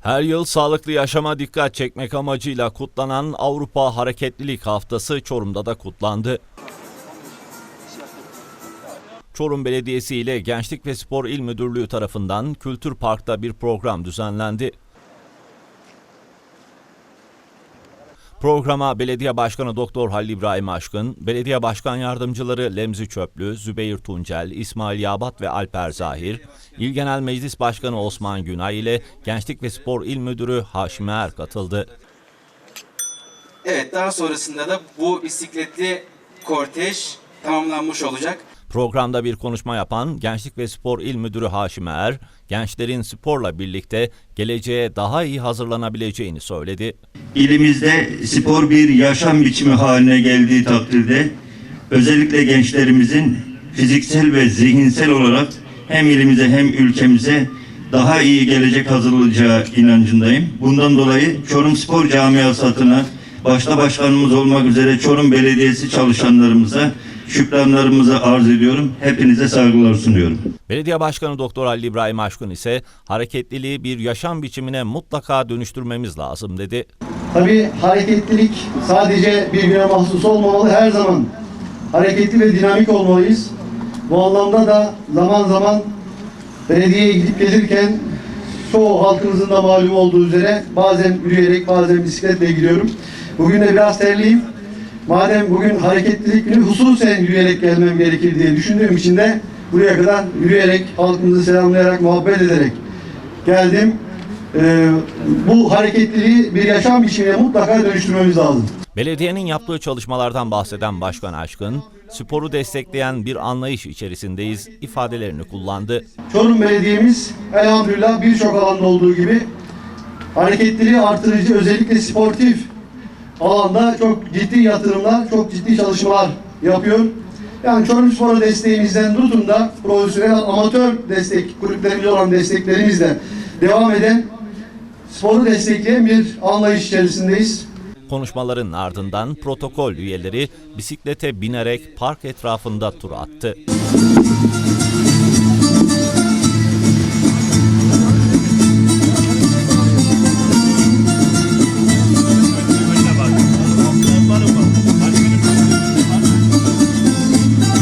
Her yıl sağlıklı yaşama dikkat çekmek amacıyla kutlanan Avrupa Hareketlilik Haftası Çorum'da da kutlandı. Çorum Belediyesi ile Gençlik ve Spor İl Müdürlüğü tarafından Kültür Park'ta bir program düzenlendi. Programa Belediye Başkanı Doktor Halil İbrahim Aşkın, Belediye Başkan Yardımcıları Lemzi Çöplü, Zübeyir Tuncel, İsmail Yabat ve Alper Zahir, İl Genel Meclis Başkanı Osman Günay ile Gençlik ve Spor İl Müdürü Haşim Er katıldı. Evet daha sonrasında da bu bisikletli kortej tamamlanmış olacak. Programda bir konuşma yapan Gençlik ve Spor İl Müdürü Haşim Er, gençlerin sporla birlikte geleceğe daha iyi hazırlanabileceğini söyledi. İlimizde spor bir yaşam biçimi haline geldiği takdirde özellikle gençlerimizin fiziksel ve zihinsel olarak hem ilimize hem ülkemize daha iyi gelecek hazırlayacağı inancındayım. Bundan dolayı Çorum Spor Camiası adına başta başkanımız olmak üzere Çorum Belediyesi çalışanlarımıza şükranlarımızı arz ediyorum. Hepinize saygılar sunuyorum. Belediye Başkanı Doktor Halil İbrahim Aşkın ise hareketliliği bir yaşam biçimine mutlaka dönüştürmemiz lazım dedi. Tabii hareketlilik sadece bir güne mahsus olmamalı. Her zaman hareketli ve dinamik olmalıyız. Bu anlamda da zaman zaman belediyeye gidip gelirken çoğu halkımızın da malum olduğu üzere bazen yürüyerek bazen bisikletle gidiyorum. Bugün de biraz terliyim. Madem bugün hareketlilik günü hususen yürüyerek gelmem gerekir diye düşündüğüm için de buraya kadar yürüyerek halkımızı selamlayarak muhabbet ederek geldim. Ee, bu hareketliliği bir yaşam biçimine mutlaka dönüştürmemiz lazım. Belediyenin yaptığı çalışmalardan bahseden Başkan Aşkın, sporu destekleyen bir anlayış içerisindeyiz ifadelerini kullandı. Çorum Belediye'miz elhamdülillah birçok alanda olduğu gibi hareketliliği artırıcı özellikle sportif alanda çok ciddi yatırımlar, çok ciddi çalışmalar yapıyor. Yani Çorum Spor'a desteğimizden tutun da profesyonel amatör destek kulüplerimiz olan desteklerimizle devam eden sporu destekleyen bir anlayış içerisindeyiz. Konuşmaların ardından protokol üyeleri bisiklete binerek park etrafında tur attı.